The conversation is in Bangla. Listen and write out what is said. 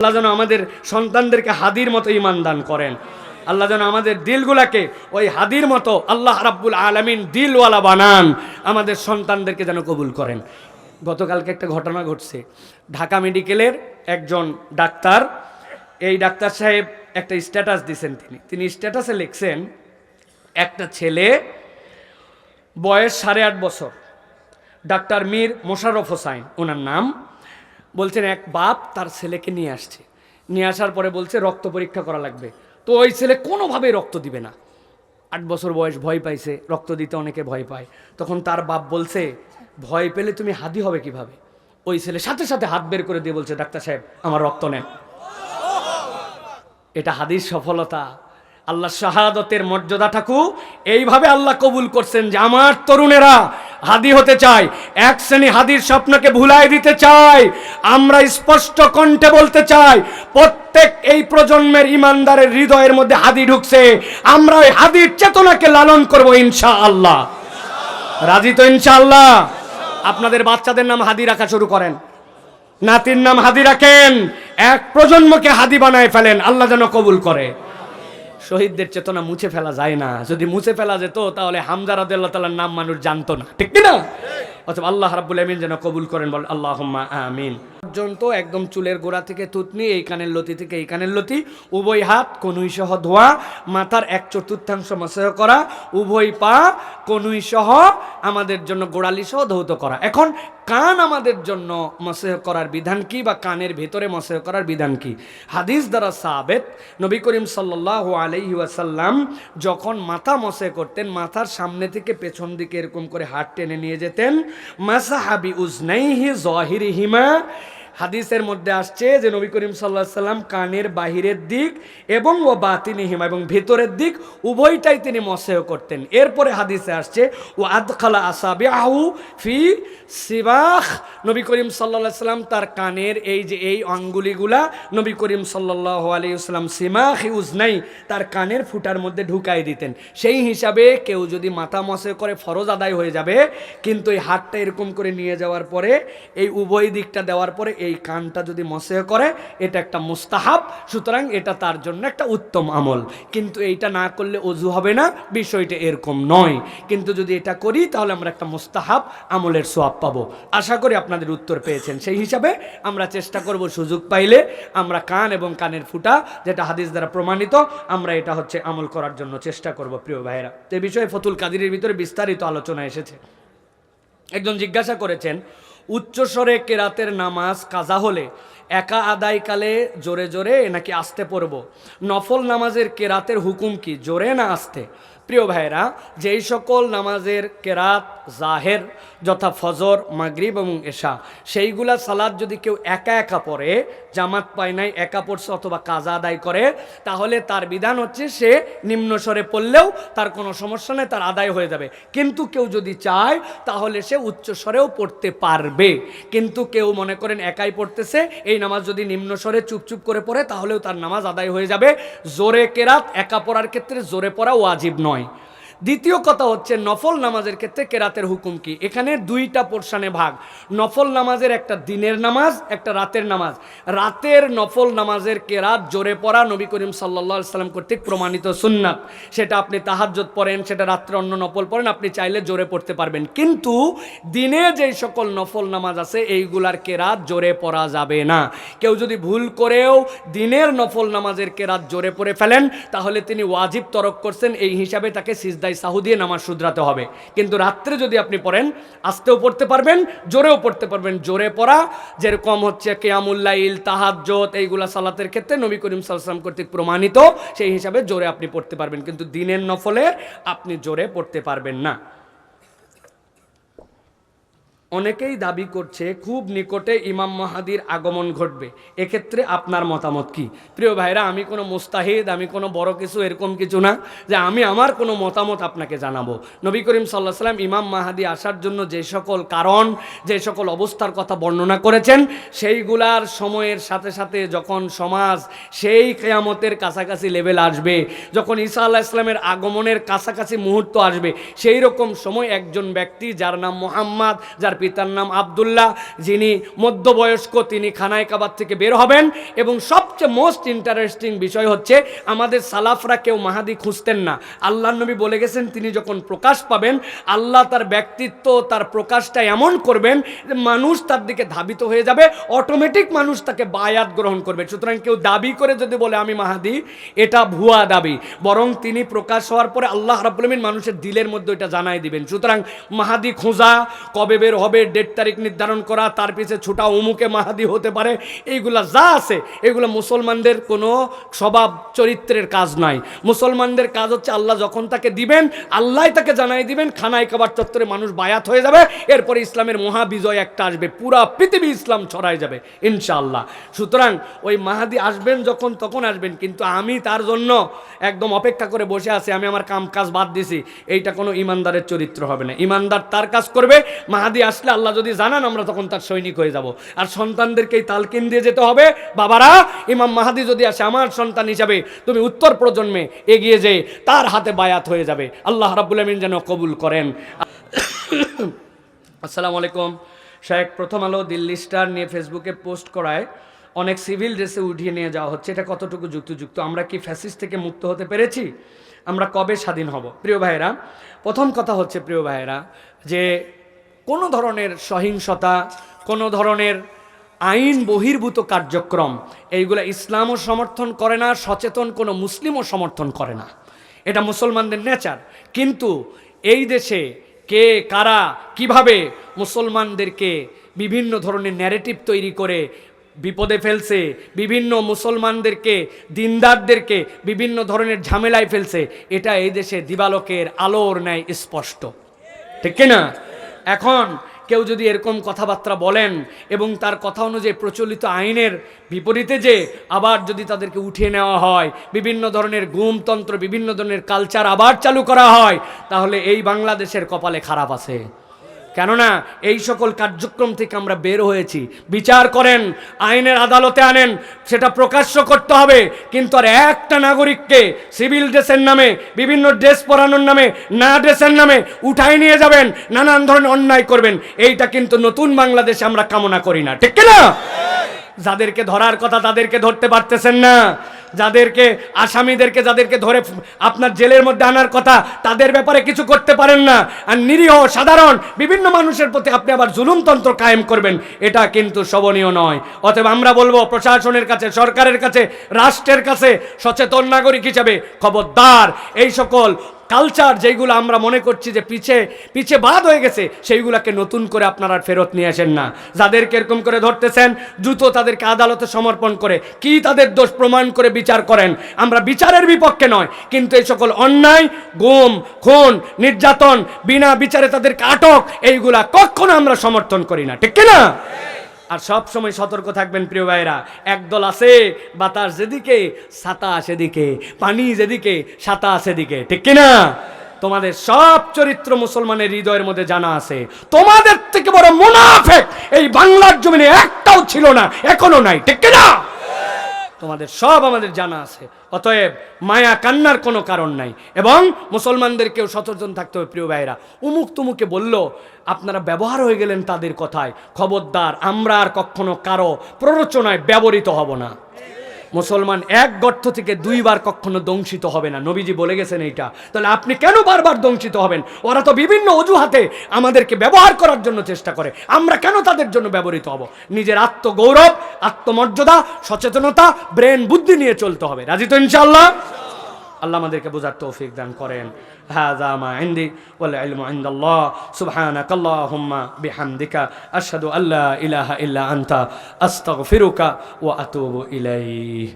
আল্লাহ যেন আমাদের সন্তানদেরকে হাদির মতো ইমান দান করেন। আল্লাহ যেন আমাদের দিলগুলাকে ওই হাদির মতো আল্লাহ রাব্বুল আলমিন দিলওয়ালা বানান, আমাদের সন্তানদেরকে যেন কবুল করেন। গতকালকে একটা ঘটনা ঘটছে। ঢাকা মেডিকেলের একজন ডাক্তার, এই ডাক্তার সাহেব একটা স্ট্যাটাস দিছেন তিনি। তিনি স্ট্যাটাসে লিখছেন, একটা ছেলে বয়স সাড়ে আট বছর, ডাক্তার মীর মোশাররফ হোসাইন, ওনার নাম বলছেন, এক বাপ তার ছেলেকে নিয়ে আসছে। নিয়ে আসার পরে বলছে, রক্ত পরীক্ষা করা লাগবে। তো ওই ছেলে কোনোভাবেই রক্ত দিবে না। আট বছর বয়স, ভয় পাইছে। রক্ত দিতে অনেকে ভয় পায়। তখন তার বাপ বলছে, ভয় পেলে তুমি হাদি হবে কীভাবে? ওই ছেলে সাথে সাথে হাত বের করে দিয়ে বলছে, ডাক্তার সাহেব, আমার রক্ত নেন। এটা হাদির সফলতা। আল্লাহ শাহাদতের মর্যাদা মর্যাদাটাকু এইভাবে আল্লাহ কবুল করছেন যে, আমার তরুণেরা হাদি হতে চায় এক শ্রেণি হাদির স্বপ্নকে ভুলাই দিতে চায় আমরা স্পষ্ট কণ্ঠে বলতে চাই, প্রত্যেক এই প্রজন্মের ইমানদারের হৃদয়ের মধ্যে হাদি ঢুকছে। আমরা ওই হাদির চেতনাকে লালন করব ইনশা আল্লাহ রাজি তো ইনশাআল্লাহ? আপনাদের বাচ্চাদের নাম হাদি রাখা শুরু করেন। নাতির নাম হাদি রাখেন। এক প্রজন্মকে হাদি বানায় ফেলেন। আল্লাহ যেন কবুল করে। শহীদদের চেতনা মুছে ফেলা যায় না। যদি মুছে ফেলা যেত, তাহলে হামজা রাদিয়াল্লাহু তাআলার নাম মানুষ জানতো না। ঠিক না অথবা আল্লাহ রাব্বুল আমিন যেন কবুল করেন বল আল্লাহুম্মা আমিন। পর্যন্ত একদম চুলের গোড়া থেকে থুতনি এই কানের লতি থেকে এই কানের লতি, উভয় হাত কনুই সহ ধোয়া, মাথার এক চতুর্থাংশ মসেহ করা, উভয় পা কনুই সহ আমাদের জন্য গোড়ালি সহ ধৌত করা। এখন কান আমাদের জন্য মসেহ করার বিধান কি বা কানের ভেতরে মসেহ করার বিধান কি? হাদিস দ্বারা সাবেত নবী করিম সাল্লাহ আলাইহি ওয়াসাল্লাম যখন মাথা মসে করতেন, মাথার সামনে থেকে পেছন দিকে এরকম করে হাত টেনে নিয়ে যেতেন মাসাহাবি উজনাইহি জহিরিহিমা হাদিসের মধ্যে আসছে যে নবী করিম সাল্লাহ সাল্লাম কানের বাহিরের দিক এবং ও বাতিনি হিমা এবং ভেতরের দিক উভয়টাই তিনি মসেহ করতেন। এরপরে হাদিসে আসছে ও আদখালা আসাবি আহু ফি সিবাহ নবী করিম সাল্লাহ সাল্লাম তার কানের এই যে এই অঙ্গুলিগুলা নবী করিম সাল্লাহ আলাইসাল্লাম সিমাহ উজনাই তার কানের ফুটার মধ্যে ঢুকাই দিতেন। সেই হিসাবে কেউ যদি মাথা মসে করে ফরজ আদায় হয়ে যাবে, কিন্তু এই হাতটা এরকম করে নিয়ে যাওয়ার পরে, এই উভয় দিকটা দেওয়ার পরে এই কানটা যদি মসে করে, এটা একটা মুস্তাহাব, সুতরাং এটা তার জন্য একটা উত্তম আমল। কিন্তু এইটা না করলে অজু হবে না, বিষয়টা এরকম নয়। কিন্তু যদি এটা করি, তাহলে আমরা একটা মুস্তাহাব আমলের সোয়াব পাবো। আশা করি আপনাদের উত্তর পেয়েছেন। সেই হিসাবে আমরা চেষ্টা করব সুযোগ পাইলে আমরা কান এবং কানের ফুটা, যেটা হাদিস দ্বারা প্রমাণিত, আমরা এটা হচ্ছে আমল করার জন্য চেষ্টা করব, প্রিয় ভাইয়েরা। এ বিষয়ে ফতুল কাদিরের ভিতরে বিস্তারিত আলোচনা এসেছে। একজন জিজ্ঞাসা করেছেন উচ্চস্বরে কেরাতের নামাজ কাজা হলে একা আদায়কালে জোরে জোরে নাকি আসতে পড়ব? নফল নামাজের কেরাতের হুকুম কি? জোরে না আসতে? প্রিয় ভাইরা যেই সকল নামাজের কেরাত, জাহের, যথা ফজর, মাগরিব এবং এশা, সেইগুলা সালাদ যদি কেউ একা একা পড়ে, জামাত পায় নাই, একা পড়ছে অথবা কাজা আদায় করে, তাহলে তার বিধান হচ্ছে সে নিম্ন স্বরে পড়লেও তার কোনো সমস্যা নেই, তার আদায় হয়ে যাবে। কিন্তু কেউ যদি চায়, তাহলে সে উচ্চ স্বরেও পড়তে পারবে। কিন্তু কেউ মনে করেন একাই পড়তেছে, এই নামাজ যদি নিম্ন স্বরে চুপচুপ করে পড়ে, তাহলেও তার নামাজ আদায় হয়ে যাবে। জোরে কেরাত একা পড়ার ক্ষেত্রে জোরে পড়া ওয়াজিব নয়। why? দ্বিতীয় কথা হচ্ছে নফল নামাজের ক্ষেত্রে কেরাতের হুকুম কি? এখানে দুইটা পোর্শনে ভাগ। নফল নামাজের একটা দিনের নামাজ, একটা রাতের নামাজ। রাতের নফল নামাজের কেরাত জোরে পড়া নবী করিম সাল্লা সাল্লাম কর্তৃক প্রমাণিত সুন্নাত। সেটা আপনি তাহাজ্জত পড়েন, সেটা রাত্রে অন্য নফল পড়েন, আপনি চাইলে জোরে পড়তে পারবেন। কিন্তু দিনে যেই সকল নফল নামাজ আছে, এইগুলার কেরাত জোরে পড়া যাবে না। কেউ যদি ভুল করেও দিনের নফল নামাজের কেরাত জোরে পড়ে ফেলেন, তাহলে তিনি ওয়াজিব তরক করছেন। এই হিসাবে তাকে সিজদাই সাহু দিয়ে নামাজ শুধরাতে হবে। কিন্তু রাত্রে যদি আপনি পড়েন, আস্তেও পড়তে পারবেন, জোরেও পড়তে পারবেন। জোরে পড়া, যেরকম হচ্ছে কেয়ামুল্লাইল তাহাজ্জত এইগুলা সালাতের ক্ষেত্রে নবী করিম সাল্লাম কর্তৃক প্রমাণিত, সেই হিসাবে জোরে আপনি পড়তে পারবেন। কিন্তু দিনের নফলে আপনি জোরে পড়তে পারবেন না। অনেকেই দাবি করছে খুব নিকটে ইমাম মাহাদির আগমন ঘটবে। এক্ষেত্রে আপনার মতামত কি? প্রিয় ভাইরা, আমি কোনো মুস্তাহিদ, আমি কোনো বড় কিছু, এরকম কিছু না যে আমি আমার কোনো মতামত আপনাকে জানাব। নবী করিম সাল্লাহ সাল্লাম ইমাম মাহাদি আসার জন্য যে সকল কারণ, যে সকল অবস্থার কথা বর্ণনা করেছেন, সেইগুলার সময়ের সাথে সাথে যখন সমাজ সেই কেয়ামতের কাছাকাছি লেভেল আসবে, যখন ঈসা আল্লাহ ইসলামের আগমনের কাছাকাছি মুহূর্ত আসবে সেই রকম সময় একজন ব্যক্তি যার নাম মোহাম্মদ, যার পিতার নাম আবদুল্লাহ, যিনি মধ্যবয়স্ক, তিনি খানায় কাবার থেকে বের হবেন। এবং সবচেয়ে মোস্ট ইন্টারেস্টিং বিষয় হচ্ছে, আমাদের সালাফরা কেউ মাহাদি খুঁজতেন না। আল্লাহ নবী বলে গেছেন, তিনি যখন প্রকাশ পাবেন, আল্লাহ তার ব্যক্তিত্ব, তার প্রকাশটা এমন করবেন যে মানুষ তার দিকে ধাবিত হয়ে যাবে অটোমেটিক মানুষ তাকে বায়াত গ্রহণ করবে। সুতরাং কেউ দাবি করে যদি বলে, আমি মাহাদি, এটা ভুয়া দাবি। বরং তিনি প্রকাশ হওয়ার পরে আল্লাহ আলামিন মানুষের দিলের মধ্যে এটা জানাই দিবেন। সুতরাং মাহাদি খোঁজা, কবে বের হবে ডেট তারিখ নির্ধারণ করা, তার পিছে ছোটা অমুকে মাহাদি হতে পারে, এইগুলা যা আছে, এগুলো মুসলমানদের কোনো স্বভাব চরিত্রের কাজ নয় মুসলমানদের কাজ হচ্ছে আল্লাহ যখন তাকে দিবেন, আল্লাহ তাকে জানাই দিবেন, খানায় কাবার চত্বরে মানুষ বায়াত হয়ে যাবে, এরপরে ইসলামের মহাবিজয় একটা আসবে, পুরা পৃথিবী ইসলাম ছড়াই যাবে, ইনশাআল্লাহ। সুতরাং ওই মাহাদি আসবেন যখন তখন আসবেন, কিন্তু আমি তার জন্য একদম অপেক্ষা করে বসে আছি, আমি আমার কাম কাজ বাদ দিছি, এইটা কোনো ইমানদারের চরিত্র হবে না। ইমানদার তার কাজ করবে, মাহাদি আসলে আল্লাহ যদি জানান, আমরা তখন তার সৈনিক হয়ে যাব। আর সন্তানদেরকেই তালকিন দিয়ে যেতে হবে। বাবারা, ইমাম মাহাদি যদি আসে, আমার সন্তান হিসাবে তুমি উত্তর প্রজন্মে এগিয়ে যে তার হাতে বায়াত হয়ে যাবে। আল্লাহ রাব্বুল আমিন যেন কবুল করেন। আসসালামু আলাইকুম। শেখ প্রথম আলো দিল্লি স্টার নিয়ে ফেসবুকে পোস্ট করায় অনেক সিভিল ড্রেসে উঠিয়ে নিয়ে যাওয়া হচ্ছে। এটা কতটুকু যুক্তিযুক্ত? আমরা কি ফ্যাসিস থেকে মুক্ত হতে পেরেছি? আমরা কবে স্বাধীন হব? প্রিয় ভাইয়েরা, প্রথম কথা হচ্ছে, প্রিয় ভাইয়েরা, যে কোনো ধরনের সহিংসতা, কোনো ধরনের আইন বহির্ভূত কার্যক্রম, এইগুলো ইসলামও সমর্থন করে না, সচেতন কোনো মুসলিমও সমর্থন করে না। এটা মুসলমানদের নেচার। কিন্তু এই দেশে কে, কারা, কীভাবে মুসলমানদেরকে বিভিন্ন ধরনের ন্যারেটিভ তৈরি করে বিপদে ফেলছে, বিভিন্ন মুসলমানদেরকে, দিনদারদেরকে বিভিন্ন ধরনের ঝামেলায় ফেলছে, এটা এই দেশে দিবালকের আলোর ন্যায় স্পষ্ট। ঠিক কিনা? এখন কেউ যদি এরকম কথাবার্তা বলেন এবং তার কথা অনুযায়ী প্রচলিত আইনের বিপরীতে যে আবার যদি তাদেরকে উঠিয়ে নেওয়া হয়, বিভিন্ন ধরনের গুমতন্ত্র, বিভিন্ন ধরনের কালচার আবার চালু করা হয়, তাহলে এই বাংলাদেশের কপালে খারাপ আছে। কেননা এই সকল কার্যক্রম থেকে আমরা বের হয়েছি। বিচার করেন, আইনের আদালতে আনেন, সেটা প্রকাশ্য করতে হবে। কিন্তু আর একটা নাগরিককে সিভিল ড্রেসের নামে, বিভিন্ন ড্রেস পরানোর নামে, না ড্রেসের নামে উঠাই নিয়ে যাবেন, নানান ধরনের অন্যায় করবেন। এইটা কিন্তু নতুন বাংলাদেশে আমরা কামনা করি না। ঠিক না যাদেরকে ধরার কথা তাদেরকে ধরতে পারতেছেন না। যাদেরকে, আসামিদেরকে যাদেরকে ধরে আপনার জেলের মধ্যে আনার কথা, তাদের ব্যাপারে কিছু করতে পারেন না। আর নিরীহ, সাধারণ, বিভিন্ন মানুষের প্রতি আপনি আবার জুলুমতন্ত্র কায়েম করবেন, এটা কিন্তু শোভনীয় নয়। অতএব আমরা বলব, প্রশাসনের কাছে, সরকারের কাছে, রাষ্ট্রের কাছে সচেতন নাগরিক হিসাবে খবরদার। এই সকল কালচার যেগুলো আমরা মনে করছি যে পিছে পিছে বাদ হয়ে গেছে, সেইগুলোকে নতুন করে আপনারা ফেরত নিয়ে আসেন না। যাদেরকে এরকম করে ধরতেছেন, দ্রুত তাদেরকে আদালতে সমর্পণ করে, কি তাদের দোষ প্রমাণ করে বিচার করেন? আমরা বিচারের বিপক্ষে নয়, কিন্তু এই সকল অন্যায়, গুম, খুন, নির্যাতন, বিনা বিচারে তাদেরকে আটক, এইগুলা কখনো আমরা সমর্থন করি না, ঠিক না আর সব সময় সতর্ক থাকবেন প্রিয় ভাইরা একদল আছে, বাতাস যেদিকে, ছাতা সেদিকে, পানি যেদিকে সাতা সেদিকে। ঠিক কিনা? তোমাদের সব চরিত্র মুসলমানের হৃদয়ের মধ্যে জানা আছে। তোমাদের থেকে বড় মুনাফেক এই বাংলার জমিনে একটাও ছিল না, এখনও নাই। ঠিক কিনা? তোমাদের সব আমাদের জানা আছে। অতএব মায়া কান্নার কোনো কারণ নাই। এবং মুসলমানদেরকেও সচেতন থাকতে হবে, প্রিয় ভাইরা উমুক তুমুকে বলল, আপনারা ব্যবহার হয়ে গেলেন তাদের কথায়। খবরদার, আমরা আর কখনো কারও প্ররোচনায় ব্যবহৃত হব না। মুসলমান এক গর্ত থেকে দুইবার কখনো দংশিত হবে না। নবীজি বলে গেছেন এইটা। তাহলে আপনি কেন বারবার দংশিত হবেন? ওরা তো বিভিন্ন অজুহাতে আমাদেরকে ব্যবহার করার জন্য চেষ্টা করে। আমরা কেন তাদের জন্য ব্যবহৃত হব? নিজের আত্মগৌরব, আত্মমর্যাদা, সচেতনতা, ব্রেন বুদ্ধি নিয়ে চলতে হবে। রাজি তো ইনশাল্লাহ আল্লাহ আমাদেরকে বোঝার তৌফিক দান করেন هذا ما عندي والعلم عند الله سبحانك اللهم بحمدك أشهد أن لا إله إلا أنت أستغفرك وأتوب إليه